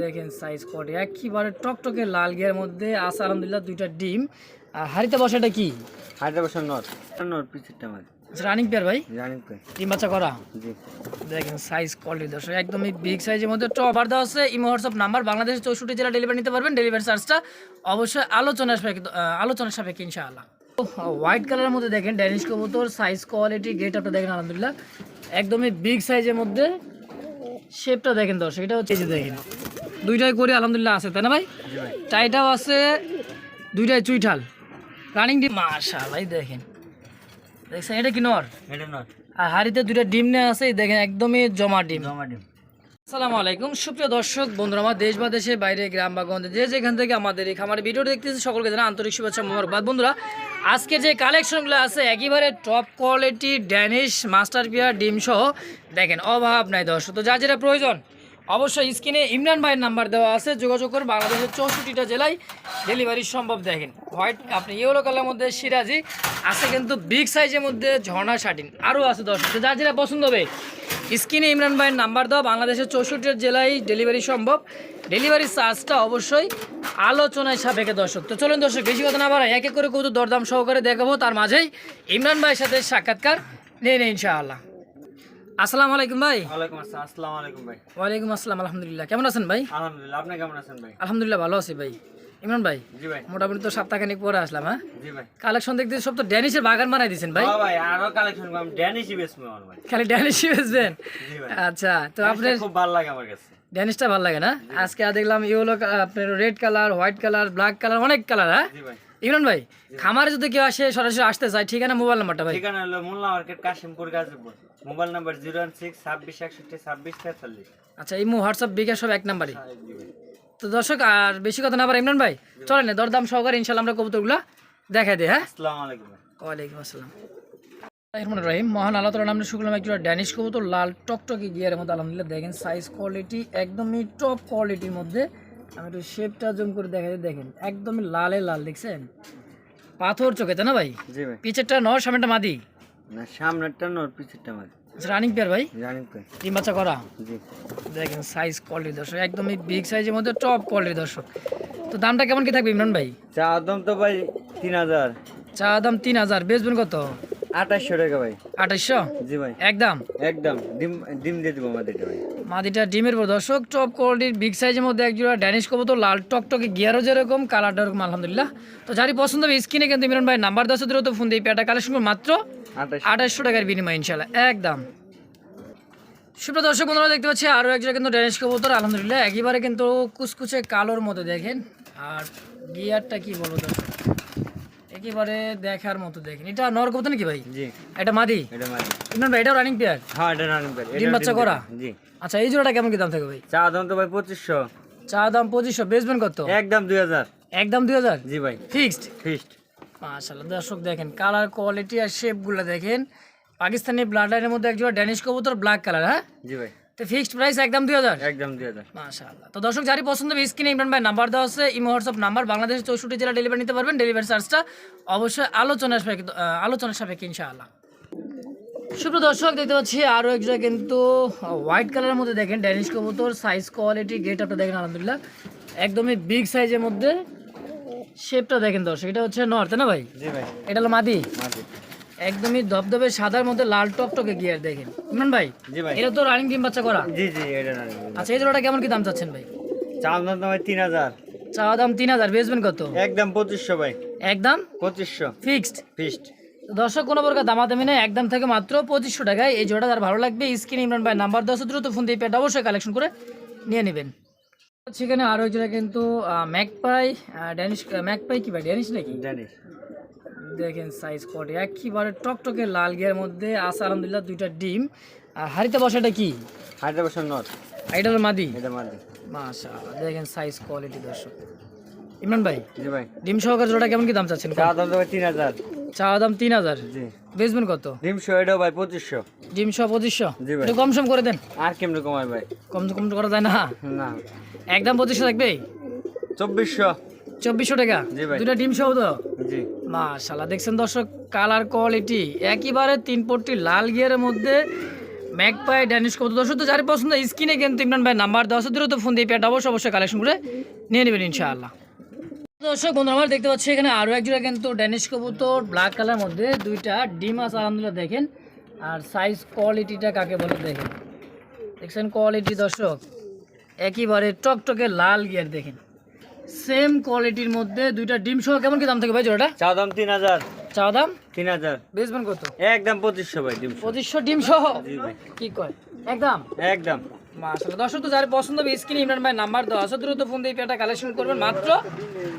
দেখেন size quality একেবারে টকটকে লাল গিয়ার মধ্যে আছে আলহামদুলিল্লাহ দুইটা ডিম। আর হাড়িতে বসাটা কি? হাজার বছর নট নট পিসেরটা মাঝে রানিং পেয়ার ভাই? জানেন তো ডিম বাচ্চা করা? জি। দেখেন সাইজ কোয়ালিটি দর্শক একদমই বিগ সাইজের মধ্যে টপ অফার দেওয়া আছে ইমো হোয়াটসঅ্যাপ নাম্বার বাংলাদেশের চৌষট্টি জেলা ডেলিভারি নিতে পারবেন ডেলিভারি চার্জটা অবশ্যই আলোচনার সাপেক্ষে আলোচনার সাপেক্ষে ইনশাআল্লাহ। হোয়াইট কালারের মধ্যে দেখেন ড্যানিশ কবুতর সাইজ কোয়ালিটি গেট আপটা দেখেন আলহামদুলিল্লাহ। একদমই বিগ সাইজের মধ্যে শেপটা দেখেন দর্শক এটা হচ্ছে দেখেন। দুইটাই করে আলহামদুলিল্লাহ আছে তাই না ভাই? টাইটাও আছে দুইটাই চুইঠাল। রানিং ডিম এই দেখেন। দেখছেন এটা কি নর? আর হাড়িতে দুইটা ডিম নেওয়া আছে দেখেন একদমই জমা ডিম। জমা ডিম। আসসালামু আলাইকুম সুপ্রিয় দর্শক বন্ধুরা আমার দেশ বা দেশে বাইরে গ্রাম বা গঞ্জে যে যেখান থেকে আমাদের এই খামারের ভিডিও দেখতেছে সকলকে জানা আন্তরিক শুভেচ্ছা মোবারকবাদ। বন্ধুরা আজকে যে কালেকশনগুলো আছে একেবারে top quality Danish master pair ডিম সহ দেখেন অভাব নাই দর্শক তো যা যেটা প্রয়োজন অবশ্যই স্ক্রিনে ইমরান ভাইয়ের নাম্বার দেওয়া আছে, যোগাযোগ করে বাংলাদেশের চৌষট্টিটা জেলায় ডেলিভারি সম্ভব দেখেন। হোয়াইট, আপনি ইয়েলো কালার মধ্যে সিরাজি, আছে কিন্তু বিগ সাইজের মধ্যে ঝর্ণা শাটিন আরও আছে তো যার যেটা পছন্দ হবে। স্ক্রিনে ইমরান ভাইয়ের নাম্বার দাও বাংলাদেশের চৌষট্টি জেলায় ডেলিভারি সম্ভব। ডেলিভারি চার্জটা অবশ্যই আলোচনায় সাপেক্ষে দর্শক। তো চলুন দর্শক, বেশি কথা না বাড়াই, এক এক করে কত দরদাম সহকারে দেখাবো। তার মাঝেই ইমরান ভাইয়ের সাথে সাক্ষাৎকার নিয়ে নেই ইনশাআল্লাহ। আসসালামু আলাইকুম ভাই। ওয়ালাইকুম আসসালাম আসসালামু আলাইকুম ভাই। ওয়ালাইকুম আসসালাম আলহামদুলিল্লাহ। কেমন আছেন ভাই? আলহামদুলিল্লাহ আপনি কেমন আছেন ভাই? আলহামদুলিল্লাহ ভালো আছি ভাই। ইমরান ভাই জি ভাই। মোটামুটি তো সপ্তাহখানিক পরে আসলাম হ্যাঁ? জি ভাই। কালেকশন দেখতে সব তো ড্যানিশের বাগান বানাই দিয়েছেন ভাই। হ্যাঁ ভাই আরও কালেকশন কম ড্যানিশ বেসম আমার ভাই। খালি ড্যানিশই বেচবেন? জি ভাই। আচ্ছা তো আপনার খুব ভালো লাগে আমার কাছে। ড্যানিশটা ভালো লাগে না? আজকে দেখলাম ইয়েলো আপনার red colour white colour black colour অনেক কালার হ্যাঁ? জি ভাই। ইমরান ভাই। খামারে যদি কেউ আসে সরাসরি আসতে চায় ঠিকানা মোবাইল নাম্বারটা ভাই? ঠিকানা হলো Molla market Kashimpur Gazipur. Mobile number zero one six ছাব্বিশ একষট্টি ছাব্বিশ তেতাল্লিশ। আচ্ছা ইমো হোয়াটসঅ্যাপ বিকাশ সব এক নাম্বারই। তো দর্শক আর বেশি কথা না পারে ইমরান ভাই চলেন দরদাম সহকারে ইনশাল্লাহ আমরা কবুতরগুলো দেখাই দিই হ্যাঁ? আসসালামু আলাইকুম। ওয়ালাইকুম আসসালাম। রহমান রহিম মহান আল্লাহ তালা নামে শুকলাম একটা ড্যানিশ কবুতর লাল টকটকে গিয়ারের মধ্যে আলহামদুলিল্লাহ দেখেন সাইজ কোয়ালিটি একদমই টপ কোয়ালিটির মধ্যে। আমি একটু শেপটা জুম করে দেখাই দিই, দেখেন একদমই লালে লাল দেখছেন? পাথর চোখে তাই না ভাই? পিছেরটা নর সামনেটা মাদি। না সামনেরটা নট পিছেরটা মাঝে। রানিং পেয়ার ভাই? রানিং পেয়ার ডিম বাচ্চা করা? জি। দেখেন সাইজ কোয়ালিটি দর্শক একদমই বিগ সাইজের মধ্যে টপ কোয়ালিটি দর্শক। তো দামটা কেমন কি থাকবে ইমরান ভাই? চা দাম তো ভাই তিন হাজার। চা দাম তিন হাজার বেচবেন কত? আঠাশশো টাকা ভাই। আঠাশশো জি ভাই। একদম? একদম ডিম ডিম দিয়ে দেবো আমাদের ভাই। মাদিটা ডিমের পর দর্শক টপ কোয়ালিটির বিগ সাইজের মধ্যে একজোড়া ড্যানিশ কবুতর লাল টকটকে গিয়ারও যেরকম কালারটা এরকম আলহামদুলিল্লাহ। তো যারই পছন্দ হবে স্ক্রিনে কিন্তু ইমরান ভাই নাম্বার দশ তো ফোন দিয়ে পেটা কালেকশন করে মাত্র আঠাশ আঠাশশো টাকার বিনিময় ইনশাল্লাহ একদম। সুপ্রিয় দর্শক বন্ধুরা দেখতে পাচ্ছি আরও একজোড়া কিন্তু ড্যানিশ কবুতর আলহামদুলিল্লাহ। একেবারে কিন্তু কুচকুচে কালোর মতো দেখেন। আর গিয়ারটা কি বলব দর্শক? একেবারে দেখার মতো দেখেন। এটা নর কবুতর নাকি ভাই? জি। এটা মাদি? এটা মাঝে ইমরান ভাই এটাও রানিং পেয়ার হ্যাঁ এটা রানিং প্যাড ডিম বাচ্চা করা? জি। আচ্ছা এই জোড়াটা কেমন কি দাম থাকবে ভাই? চা দাম তো ভাই পঁচিশশো। চা দাম পঁচিশশো বেচবেন কত? একদম দুই হাজার। একদম দুই হাজার? জি ভাই। ফিক্সড ফিস্ট মাশাল্লাহ দর্শক দেখেন কালার কোয়ালিটি আর শেপগুলো দেখেন। পাকিস্তানি ব্লাড লাইনের মধ্যে একজোড়া ড্যানিশ কবুতর ব্ল্যাক কালার হ্যাঁ? জি ভাই। তো ফিক্সড প্রাইস একদম দুই হাজার? একদম দুই হাজার। মাশাল্লাহ তো দর্শক যারই পছন্দ হবে স্ক্রিনে ইমরান ভাই নাম্বার দেওয়া আছে ইমো হোয়াটসঅ্যাপ নাম্বার বাংলাদেশের চৌষট্টি জেলা ডেলিভারি নিতে পারবেন ডেলিভারি চার্জটা অবশ্যই আলোচনার সাপেক্ষে আহ, আলোচনার সাপেক্ষে ইনশাআল্লাহ। সুপ্রিয় দর্শক দেখতে পাচ্ছি আরও কিন্তু হোয়াইট কালারের মধ্যে দেখেন ড্যানিশ কবুতর সাইজ কোয়ালিটি গেট আপটা দেখেন আলহামদুলিল্লাহ। একদমই বিগ সাইজের মধ্যে শেপটা দেখেন দর্শক এটা হচ্ছে নর্থ না ভাই? জি ভাই। এটা হলো মাদি। একদমই ধবধবে সাদার মধ্যে লাল টকটকে গিয়ার দেখেন। ইমরান ভাই জি ভাই। এটা তো রানিং ডিম বাচ্চা করা? জি জি এটা আচ্ছা এই জোড়াটা কেমন কি দাম চাচ্ছেন ভাই? চা দাম তো ভাই তিন হাজার। চাওয়া দাম তিন হাজার বেচবেন কত? একদম পঁচিশশো ভাই। একদম পঁচিশশো। ফিক্সড ফিস্ট দর্শক কোনো প্রকার দামাদামি নেই একদম থেকে মাত্র পঁচিশশো টাকায়। এই জোড়া তার ভালো লাগবে স্ক্রিন ইমরান ভাই নাম্বার দশ দ্রুত ফোন দিয়ে পেটা অবশ্যই কালেকশন করে নিয়ে নেবেন। সেখানে আরও জোড়া কিন্তু ম্যাকপাই ড্যানিশ ম্যাকপাই কি ভাই? ড্যানিশ নাকি? জানিস দেখেন সাইজ কোয়ালিটি একেবারে টকটকে লাল গিয়ার মধ্যে আছে আলহামদুলিল্লাহ দুইটা ডিম। আর হাড়িতে বসাটা কি? হাজার বছর নট আর এটা হলো মাদি? এটা মাঝে মাশাআল্লাহ দেখেন সাইজ কোয়ালিটি দর্শক। ইমরান ভাই জি ভাই। ডিম সহকারে জোড়া কেমন কি দাম চাচ্ছেন? চা দাম ভাই তিন হাজার। চাওয়া দাম তিন হাজার? জি। বেচবেন কত? ডিম শো এটাও ভাই পঁচিশশো। ডিম সহ পঁচিশশো? জি ভাই। একটু কম সম করে দেন। আর কেমনে কমায় ভাই? কম কম করা যায় না? না। একদম পঁচিশশো থাকবে চব্বিশশো। চব্বিশশো টাকা? জি ভাই। দুটা ডিম সহ তো? জি। মাশাল্লাহ দেখছেন দর্শক, কালার কোয়ালিটি, একেবারে তিন পট্টি লাল গিয়ারের মধ্যে ম্যাক ম্যাকপাই ড্যানিশ কত দর্শক, তো যার পছন্দ, স্ক্রিনে কিন্তু ইমরান ভাই নাম্বার দেওয়া আছে, দ্রুত ফোন দিয়ে পেয়ারটা অবশ্যই অবশ্যই কালেকশন করে নিয়ে নেবেন ইনশাআল্লাহ। দর্শক বন্ধু আমার দেখতে পাচ্ছি এখানে আরও একজোড়া কিন্তু ড্যানিশ কবুতর ব্ল্যাক কালার মধ্যে দুইটা ডিম আছে, আলহামদুলিল্লাহ, দেখেন। আর সাইজ কোয়ালিটিটা কাকে বলে, দেখেন। দেখছেন কোয়ালিটি দর্শক, একেবারে টকটকে লাল গিয়ার, দেখেন। সেম কোয়ালিটির মধ্যে দুইটা ডিম সহ কেমন কি দাম থাকে ভাই জোড়াটা? চা দাম তিন হাজার। চা দাম? তিন হাজার। বেচবেন কত? একদম পঁচিশশো ভাই ডিম পঁচিশশো ডিম সহ? কি কয়? একদম? একদম। মাশাআল্লাহ। দর্শক তো যার পছন্দ হবে স্ক্রিন ইমরান ভাই নাম্বার দেওয়া আছে দ্রুত ফোন দিয়ে পেটা কালেকশন করবেন। মাত্র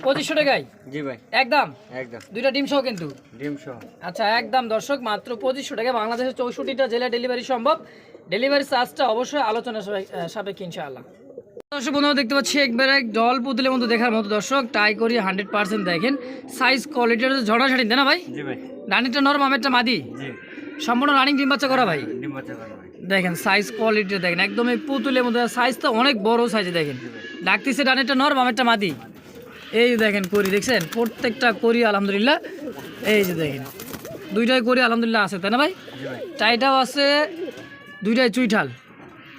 পঁচিশশো টাকায়? জি ভাই। একদম? একদম। দুইটা ডিম সহ কিন্তু? ডিম সহ। আচ্ছা একদম দর্শক মাত্র পঁচিশশো টাকা বাংলাদেশের চৌষট্টিটা জেলা ডেলিভারি সম্ভব। ডেলিভারি চার্জটা অবশ্যই আলোচনা সাপেক্ষে ইনশাআল্লাহ। দর্শক বন্ধুরা দেখতে পাচ্ছি একবার এক ডল পুতুলের মতো দেখার মতো দর্শক। ট্রাই করি হান্ড্রেড পার্সেন্ট দেখেন। সাইজ কোয়ালিটির ঝড়া ছাড়ি না ভাই? রানিটা নরম আমেরটা মাদি। সম্পূর্ণ রানিং ডিম বাচ্চা করা ভাই। ডিম বাচ্চা করে ভাই। দেখেন সাইজ কোয়ালিটি দেখেন। একদম এই পুতুলের মধ্যে সাইজ তো অনেক বড় সাইজে দেখেন। ডাকতেছে ডানেরটা নরম আমেরটা মাদি। এই দেখেন করি দেখছেন? প্রত্যেকটা করি আলহামদুলিল্লাহ। এই যে দেখেন দুইটাই করি আলহামদুলিল্লাহ আছে তাই না ভাই? টাইটাও আছে দুইটাই চুইঠাল।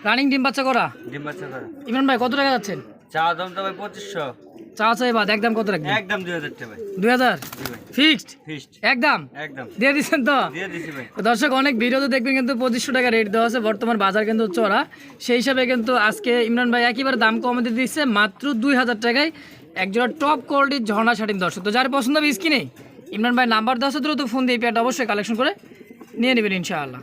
রানিং ডিম বাচ্চা করা? ডিম বাচ্চা করে। ইমরান ভাই কত টাকা যাচ্ছেন? চা দাম তো ভাই পঁচিশশো। চা চাই বাদ একদম কত রাখবেন একদম দুই হাজার টাকা ভাই। দুই হাজার? জি ফিক্সড একদম? একদম। দিয়ে দিচ্ছেন তো? দিয়ে দিছি ভাই। দর্শক অনেক ভিডিওতে দেখবেন কিন্তু পঁচিশশো টাকা রেট দেওয়া আছে বর্তমান বাজার কিন্তু চড়া সেই হিসাবে কিন্তু আজকে ইমরান ভাই একেবারে দাম কমে দিয়ে দিচ্ছে মাত্র দুই হাজার টাকায় একজোড়া টপ কোয়ালিটির ঝর্ণা শাটিন দর্শক। তো যার পছন্দ হবে স্কিনে ইমরান ভাই নাম্বার দেওয়া আছে দ্রুত ফোন দিয়ে পেয়ারটা অবশ্যই কালেকশন করে নিয়ে নেবেন ইনশাআল্লাহ।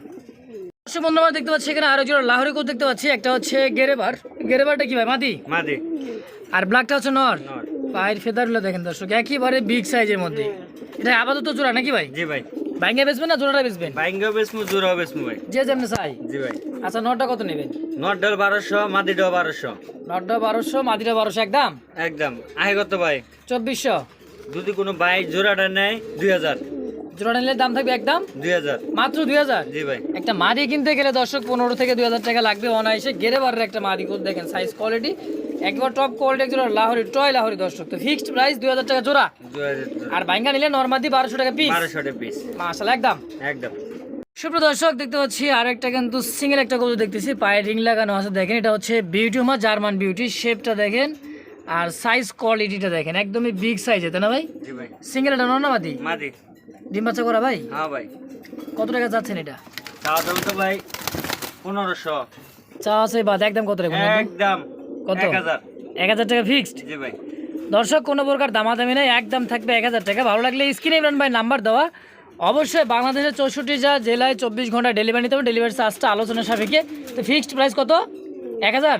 দেখতে পাচ্ছি এখানে আরও জোড়া লাহোরি কোট দেখতে পাচ্ছি। একটা হচ্ছে গেরেবার। গেরেবারটা কি ভাই? মাদি? মাদি। আর ব্ল্যাকটা হচ্ছে নর। পায়ের ফেদারগুলো দেখেন দর্শক একেবারে বিগ সাইজের মধ্যে। এটা আপাতত জোড়া নাকি ভাই? জি ভাই। ভাঙ্গে বেচবেন না জোড়াটা বেচবেন? বাইঙ্গা বেসমু জোড়া বেসমু ভাই। যে যেমন চাই। জি ভাই। আচ্ছা নটা কত নেবেন? নট বারোশো মাদি ডাল বারোশো। নটা বারোশো মাদিটা বারোশো একদম? একদম। আহে কত ভাই? চব্বিশশো। যদি কোনো বাইক জোড়াটা নেয় দুই হাজার। জোড়া নিলে দাম থাকবে একদম দুই হাজার। মাত্র দুই হাজার? জি ভাই। একটা মাদি কিনতে গেলে দর্শক পনেরো থেকে দুই হাজার টাকা লাগবে অনায়াসে। একটা মাদি করে দেখেন সাইজ কোয়ালিটি একবার টপ কোয়ালিটি জোড়া লাহোরি টয় লাহোরি দর্শক। তো ফিক্সড প্রাইস দুই হাজার টাকা জোড়া। আর বাইঙ্গা নিলে নর্মাদি বারোশো টাকা পিস বারোশো টাকা পিস মাসাল একদম। একদম। সুপ্র দর্শক দেখতে পাচ্ছি আর একটা কিন্তু সিঙ্গেল একটা দেখতেছি। পায়ে রিং লাগানো আছে দেখেন। এটা হচ্ছে বিউটি হোমা জার্মান বিউটি শেপটা দেখেন আর সাইজ কোয়ালিটিটা দেখেন। একদমই বিগ সাইজে তাই না ভাই? জি ভাই। সিঙ্গেল এটা নর্নামাদি মাদি। ডিম বাচ্চা করা ভাই? হ্যাঁ ভাই। কত টাকা যাচ্ছেন এটা? তাও দাম তো ভাই পনেরোশো। চা আছে বাদ একদম কত টাকা? একদম কত? এক হাজার। এক হাজার টাকা ফিক্সড জি ভাই। দর্শক কোনো প্রকার দামাদামি নেই একদম থাকবে এক হাজার টাকা। ভালো লাগলে স্ক্রিনে ইমরান ভাই নাম্বার দেওয়া। অবশ্যই বাংলাদেশের চৌষট্টি যা জেলায় চব্বিশ ঘণ্টা ডেলিভারি নিতে হবে। ডেলিভারি চার্জটা আলোচনা সাপেক্ষে। তো ফিক্সড প্রাইস কত? এক হাজার।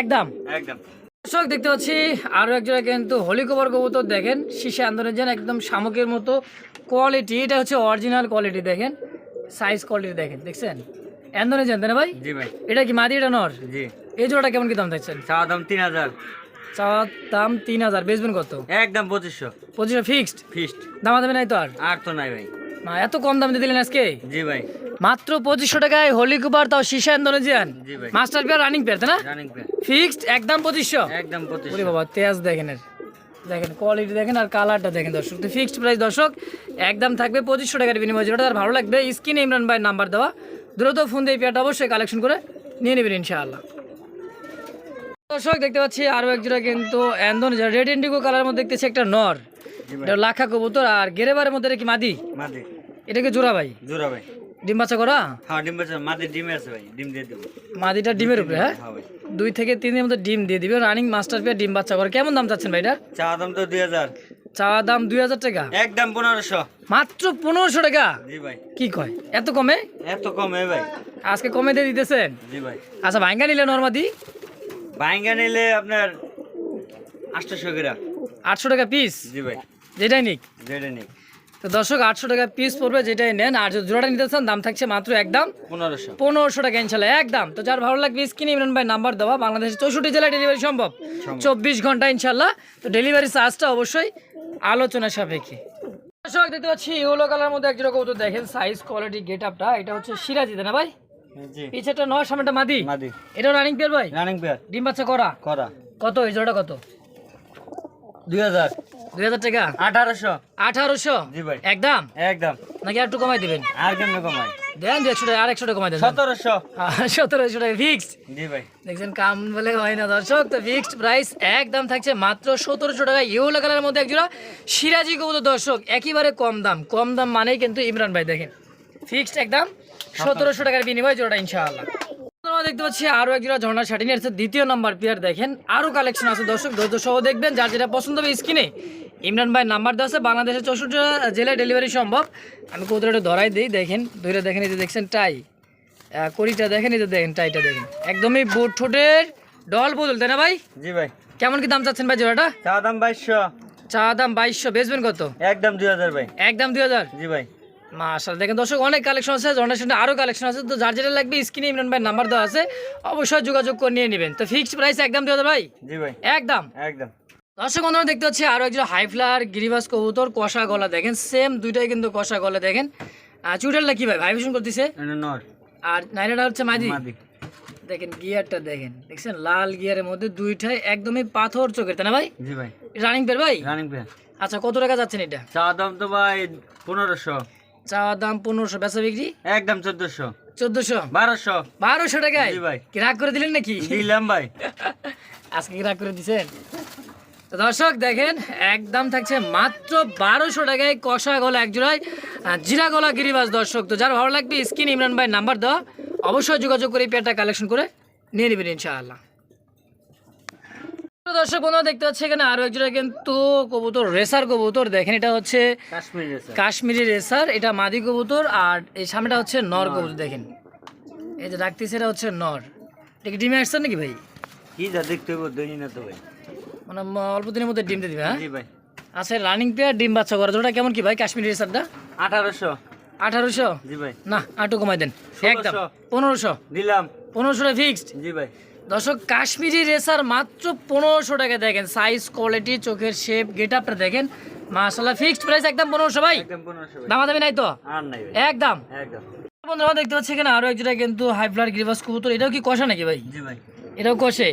একদম। একদম। দর্শক দেখতে পাচ্ছি আরও একজোড়া কিন্তু হোলি কভার কবুতর দেখেন। শীষে আন্দোলনের যেন একদম শামুকের মতো কোয়ালিটি এটা হচ্ছে অরিজিনাল কোয়ালিটি দেখেন। সাইজ কোয়ালিটি দেখেন দেখছেন? অ্যান্ডোনেজেন তাই ভাই? জি ভাই। এটা কি মাদি এটা নর? জি। এই জোড়াটা কেমন কি দাম দেখছেন চাওয়া দাম তিন হাজার। চাওয়ার দাম তিন হাজার বেচবেন কত? একদম পঁচিশশো। পঁচিশশো ফিক্সড ফিক্সড দামা দামে নাই তো আর? আর তো নাই ভাই। না এত কম দামে দিলেন আজকে? জি ভাই। মাত্র পঁচিশশো টাকায় হোলি কুপার তাও আন্দোলন জি মাস্টার পেয়ার রানিং পেয়ার তাই না? ফিক্সড একদম পঁচিশশো। একদম পঁচিশশো। বাবা তেজ দেখেন এর। দেখেন কোয়ালিটি দেখেন আর কালারটা দেখেন দর্শক। তো ফিক্সড প্রাইস দর্শক একদম থাকবে পঁচিশশো টাকার বিনিময়। যেটা তার ভালো লাগবে স্ক্রিনে ইমরান ভাইয়ের নাম্বার দেওয়া। দ্রুত ফোন দিয়ে পেয়ারটা অবশ্যই কালেকশন করে নিয়ে নেবেন ইনশাআল্লাহ। দর্শক দেখতে পাচ্ছি আরও এক জোড়া কিন্তু অ্যান্দন রেড ইন্ডিগো কালারের মধ্যে দেখতেছি একটা নর। এটা লাখা কবুতর আর গেরেবারের মধ্যে এটা কি মাদি? মাদি। এটাকে জোড়া ভাই? জোড়া ভাই। ডিম বাচ্চা করা? হ্যাঁ ডিম মাদি ডিমে আছে ভাই ডিম দিয়ে দেবো। মাদিটা ডিমের উপরে হ্যাঁ? হ্যাঁ দুই থেকে তিন দিনের মধ্যে ডিম দিয়ে দিবে। রানিং মাস্টার পেয়ার ডিম বাচ্চা করে। কেমন দাম চাচ্ছেন ভাই এটা? চাওয়া দাম তো দুই হাজার। চাওয়া দাম দুই হাজার টাকা? একদম পনেরোশো। মাত্র পনেরোশো টাকা? জি ভাই। কি কয়? এত কমে? এত কমে ভাই। আজকে কমে দিয়ে দিতেছেন? জি ভাই। আচ্ছা ভাঙ্গা নিলে নর্মাদি? বাইঙ্গা নিলে আপনার আটশোশো গ্রাম। আটশো টাকা পিস জি ভাই। যেটাই নিক। যেটা নেই তো দর্শক আটশো টাকা পিস পড়বে যেটাই নেন। আর যদি জোড়াটা নিতে চান দাম থাকছে মাত্র একদম পনেরোশো। পনেরোশো টাকা ইনশাল্লাহ একদম তো যার ভালো লাগবে স্ক্রিনে ইমরান ভাই নাম্বার দেওয়া বাংলাদেশের চৌষট্টি জেলায় ডেলিভারি সম্ভব। চব্বিশ ঘণ্টা ইনশাল্লাহ। তো ডেলিভারি চার্জটা অবশ্যই আলোচনা সাপেক্ষে। দর্শক দেখতে পাচ্ছি ইউলো কালার মধ্যে একজোড়া কবুতর দেখেন সাইজ কোয়ালিটি গেট আপটা এটা হচ্ছে সিরাজি না ভাই? জি। পিছেটা নয় সামনেটা মাদি? মাদি। এটাও রানিং পেয়ার ভাই? রানিং পেয়ার ডিম বাচ্চা করা? করা। কত? এই জোড়াটা কত? দুই হাজার। দুই হাজার টাকা? আঠারোশো। আঠারোশো? জি ভাই। একদম? একদম। নাকি আর একটু কমাই দিবেন? আর কেমনে কমাই। দেন দু একশো টাকা আর একশো টাকা কমাই দেন। সতেরোশো। সতেরোশো টাকা ফিক্সড জি ভাই। দেখছেন কাম বলে হয় না দর্শক তো ফিক্সড প্রাইস একদম থাকছে মাত্র সতেরোশো টাকা। ইউলো কালারের মধ্যে একজোড়া সিরাজি কবুতর দর্শক একেবারে কম দাম। কম দাম মানেই কিন্তু ইমরান ভাই দেখেন। ফিক্সড একদম সতেরোশো টাকার বিনিময় জোড়াটা ইনশাআল্লাহ। আমরা দেখতে পাচ্ছি আরও এক জোড়া ঝর্ণা শাটিন এর দ্বিতীয় নাম্বার পেয়ার দেখেন। আরও কালেকশন আছে দর্শক ধৈর্য সহ দেখবেন যার যেটা পছন্দ হবে স্ক্রিনে ইমরান ভাই নাম্বার দেওয়া আছে বাংলাদেশের চৌষট্টি জেলায় ডেলিভারি সম্ভব। আমি কৌতরটা ধরাই দিই দেখেন ধরে দেখেন এই যে দেখছেন টাই কড়িটা দেখেন এই যে দেখেন টাইটা দেখেন। একদমই বুট ঠোঁটের ডল বদল তাই না ভাই? জি ভাই। কেমন কি দাম চাচ্ছেন ভাই জোড়াটা? চা দাম বাইশশো। চা দাম বাইশশো বেচবেন কত? একদম দুই হাজার ভাই। একদম দুই হাজার? জি ভাই। মাশাল দেখেন দর্শক অনেক কালেকশন আছে জনের সঙ্গে আরও কালেকশন আছে। তো যার যেটা লাগবে স্ক্রিনে ইমরান ভাই নাম্বার দেওয়া আছে অবশ্যই যোগাযোগ করে নিয়ে নেবেন। তো ফিক্সড প্রাইস একদম হাজার ভাই? জি ভাই। একদম? একদম। দর্শক বন্ধুরা দেখতে পাচ্ছি আরও একজন হাই ফ্লার গিরিবাস কবুতর কষা গলা। দেখেন সেম দুইটাই কিন্তু কষা গলা দেখেন। আর চুটালটা কি ভাই? ভাইব্রেশন করতেছে? এটা আর নাইনাটা হচ্ছে মাদি? দেখেন গিয়ারটা দেখেন। দেখছেন লাল গিয়ারের মধ্যে দুইটাই একদমই পাথর চোখের তাই না ভাই? জি ভাই। রানিং পের ভাই? রানিং প্লেয়ার আচ্ছা কত টাকা যাচ্ছেন এটা? চা দাম তো ভাই পনেরোশো। চাওয়ার দাম পনেরোশো বেচা বিক্রি? একদম চোদ্দশো। চোদ্দশো? বারোশো। বারোশো টাকায়? ভাই। কি রাগ করে দিলেন নাকি? দিলাম ভাই। আজকে কি রাগ করে দিছেন? তো দর্শক দেখেন একদম থাকছে মাত্র বারোশো টাকায় কষা গলা এক জোড়ায় জিরা গলা গিরিবাস দর্শক। তো যার ভালো লাগবে স্কিন ইমরান ভাই নাম্বার দেওয়া অবশ্যই যোগাযোগ করে পেয়ারটা কালেকশন করে নিয়ে নেবেন ইনশাআল্লাহ। দর্শক বন্ধুরা দেখতে পাচ্ছি এখানে আরও এক জোড়া কিন্তু কবুতর রেসার কবুতর। দেখেন এটা হচ্ছে কাশ্মীরি রেসার। এটা মাদি কবুতর আর এই সামনেটা হচ্ছে নর কবুতর দেখেন। এই যে ডাকতেছে এটা হচ্ছে নর। এটা ডিমে আসছে নাকি ভাই? কি যা দেখতে না তো ভাই। মানে অল্প দিনের মধ্যে ডিম দিবে হ্যাঁ? ভাই। আচ্ছা রানিং পেয়ার ডিম বাচ্চা করে ওটা কেমন কি ভাই কাশ্মীরি রেসারটা? আঠারোশো। আঠারোশো? জি ভাই। না আটু কমাই দেন একদম। পনেরোশো। দিলাম। পনেরোশোটা ফিক্সড জি ভাই। দর্শক কাশ্মীরি রেসার মাত্র পনেরোশো টাকা দেখেন। সাইজ কোয়ালিটি চোখের শেপ গেট আপটা দেখেন। মাসাল্লাহ ফিক্সড প্রাইস একদম পনেরোশো ভাই? দামাদামি নাই তো? একদম? একদম। বন্ধুরা দেখতে পাচ্ছি এখানে আরও একজোড়া কিন্তু হাই ফ্লার গ্রিভাস কবুতর। এটাও কি কষা নাকি ভাই? এটাও কষে?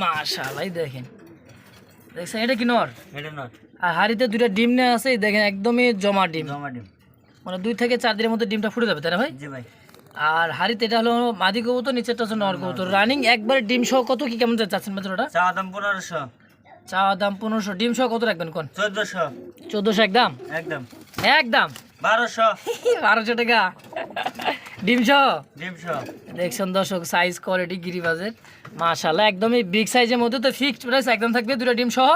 মাশাআল্লাহ দেখেন। দেখছেন এটা কি নর? আর হাড়িতে দুইটা ডিম নেওয়া আছে দেখেন একদমই জমা ডিম। জমা ডিম। মানে দুই থেকে চার দিনের মধ্যে ডিমটা ফুটে যাবে তাই না ভাই? জি ভাই। আর হাড়িতে এটা হলো মাদি কবুতর নিচেরটা হচ্ছে নর কবুতর। রানিং একবার ডিম সহ কত কি কেমন চাচ্ছেন মাত্র ওটা? চা দাম পনেরোশো। চাওয়া দাম পনেরোশো। ডিম সহ কত রাখবেন কোন? চোদ্দশো। চোদ্দোশো একদম? একদম। একদম? বারোশো। বারোশো টাকা। ডিম সহ? ডিমশো দেখছেন দর্শক সাইজ কোয়ালিটি গিরিবাজের। মাশাল্লাহ একদমই বিগ সাইজের মধ্যে তো ফিক্সড প্রাইস একদম থাকবে দুটো ডিম সহ?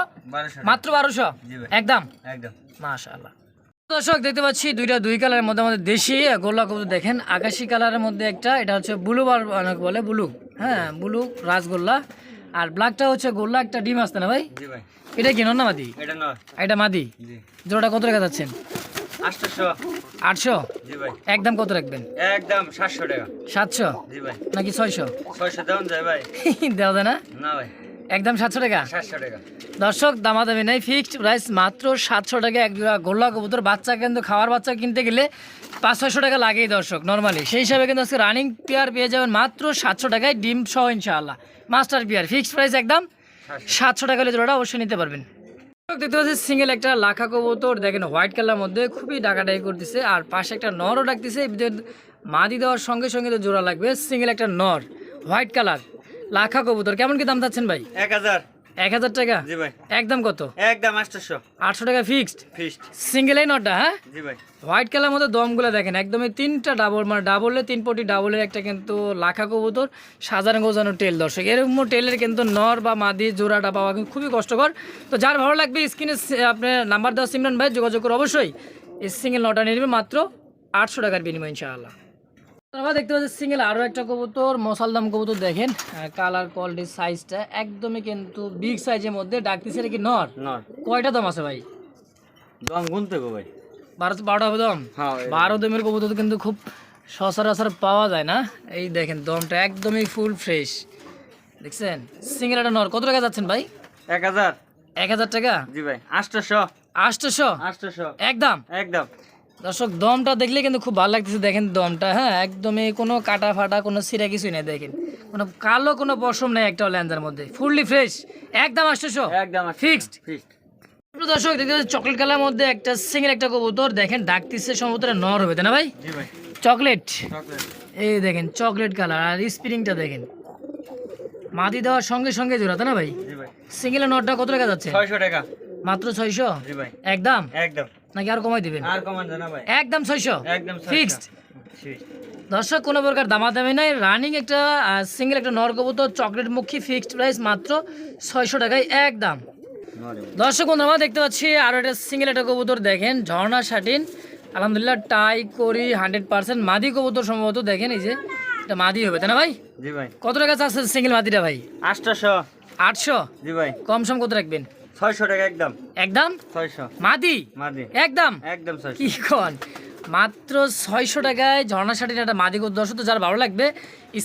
মাত্র বারোশো? একদম? একদম। মাশাল্লাহ দর্শক দেখতে পাচ্ছি দুইটা দুই কালারের মধ্যে আমাদের দেশি গোল্লা কবুতর। দেখেন আকাশি কালারের মধ্যে একটা এটা হচ্ছে ব্লু বার অনেক বলে ব্লু। হ্যাঁ ব্লু রাসগোল্লা। আর ব্ল্যাকটা হচ্ছে গোল্লা একটা ডিম আসতে না ভাই? এটা কি না মাদি? এটা মাদি? জোড়াটা কত রেখে যাচ্ছেন? আটশো। একদম কত রাখবেন? একদম সাতশো টাকা। সাতশো? নাকি ছয়শো? ছয়শো দেওয়া যায় ভাই। দেওয়া যায় না? না ভাই। একদম সাতশো টাকা। সাতশো টাকা। দর্শক দামাদামি নাই ফিক্সড প্রাইস মাত্র সাতশো টাকা এক জোড়া গোল্লা কবুতর। বাচ্চা কিন্তু খাওয়ার বাচ্চা কিনতে গেলে পাঁচ ছয়শো টাকা লাগেই দর্শক নর্মালি সেই হিসাবে কিন্তু আজকে রানিং পেয়ার পেয়ে যাবেন মাত্র সাতশো টাকায় ডিম সহ ইনশাআল্লাহ। মাস্টার পেয়ার ফিক্সড প্রাইস একদম। সাতশো। টাকা হলে জোড়াটা অবশ্যই নিতে পারবেন। দেখতে পাচ্ছি সিঙ্গেল একটা লাখা কবুতর। দেখেন হোয়াইট কালার মধ্যে খুবই ডাকাডাকি করতেছে। আর পাশে একটা নরও ডাকতেছে। মাদি দেওয়ার সঙ্গে সঙ্গে তো জোড়া লাগবে। সিঙ্গেল একটা নর হোয়াইট কালার লাখা কবুতর। কেমন কি দাম চাচ্ছেন ভাই? এক হাজার। এক হাজার টাকা? জি ভাই। একদম কত? একদম আটশোশো। আটশো টাকা ফিক্সড ফিস্ট সিঙ্গেল এই নটটা হ্যাঁ? জি ভাই। হোয়াইট কালার মধ্যে দমগুলো দেখেন একদমই তিনটা ডাবল মানে ডাবলে তিন পটি ডাবলের একটা কিন্তু লাখা কবুতর সাজানো গোজানো টেল দর্শক এরকম টেলের কিন্তু নর বা মাদি জোড়াটা পাওয়া কিন্তু খুবই কষ্টকর। তো যার ভালো লাগবে স্ক্রিনে আপনার নাম্বার দেওয়া সিমরান ভাই যোগাযোগ করে অবশ্যই এই সিঙ্গেল নটা নিয়ে নেবে মাত্র আটশো টাকার বিনিময় ইনশাআল্লাহ। আমরা দেখতে পাচ্ছি সিঙ্গেল আরও একটা কবুতর মশালদাম কবুতর দেখেন। কালার কোয়ালিটি সাইজটা একদমই কিন্তু বিগ সাইজের মধ্যে ডাকতেছে কি নর? নর। কয়টা দাম আছে ভাই? দম গুনতে গো ভাই। বারো বারোটা হবে দম? হ্যাঁ বারো দমের কবুতর কিন্তু খুব সচরাচর পাওয়া যায় না। এই দেখেন দমটা একদমই ফুল ফ্রেশ দেখছেন? সিঙ্গেলাটা নর কত টাকা যাচ্ছেন ভাই? এক হাজার। এক হাজার টাকা? জি ভাই আটশোশো আটশোশো আটশোশো একদম? একদম। দর্শক দমটা দেখলে কিন্তু খুব ভালো লাগতেছে। দেখেন দমটা হ্যাঁ একদমই কোনো কাটা ফাটা কোনো সিরা কিছুই নেই দেখেন। কোনো কালো কোনো পশম নেই একটা ল্যান্সার মধ্যে। ফুললি ফ্রেশ একদম আটশোশো একদম ফিক্সড ফিক্সড দর্শক দেখতে পাচ্ছি চকলেট কালার মধ্যে একটা সিঙ্গেল একটা কবুতর। দেখেন ডাকতিছে সম্ভবত নর হবে তাই না ভাই? চকলেট এই দেখেন চকলেট কালার আর স্প্রিংটা দেখেন। মাটি দেওয়ার সঙ্গে সঙ্গে জোড়া তাই না ভাই? সিঙ্গেলের নটটা কত টাকা যাচ্ছে? ছয়শো টাকা। মাত্র ছয়শো? একদম? একদম। নাকি আর কমাই দিবেন? আর কমান জানা ভাই। একদম ছয়শো? একদম ফিক্সড দর্শক কোনো প্রকার দামাদামি নাই। রানিং একটা সিঙ্গেল একটা নর কবুতর চকলেট মুখী ফিক্সড প্রাইস মাত্র ছয়শো টাকায় একদম। দর্শক বন্ধু আমরা দেখতে পাচ্ছি আরও একটা সিঙ্গেল একটা কবুতর দেখেন ঝর্ণা শাটিন। আলহামদুলিল্লাহ টাই করি হান্ড্রেড পার্সেন্ট মাদি কবুতর সম্ভবত দেখেন এই যে এটা মাদি হবে তাই না ভাই? জি ভাই। কত টাকা চাচ্ছে সিঙ্গেল মাদিটা ভাই? আটশোশো। আটশো? জি ভাই। কম সম কত রাখবেন? ছয়শো টাকা একদম। একদম? ছয়শো। মাদি? মাদি। একদম? একদম কি কন? মাত্র ছয়শো টাকায় ঝর্ণা শাড়ির একটা মাদি দর্শক তো যার ভালো লাগবে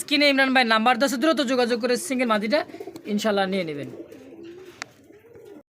স্ক্রিনে ইমরান ভাই নাম্বার দশে দ্রুত যোগাযোগ করে সিঙ্গেল মাদিটা ইনশাল্লাহ নিয়ে নেবেন।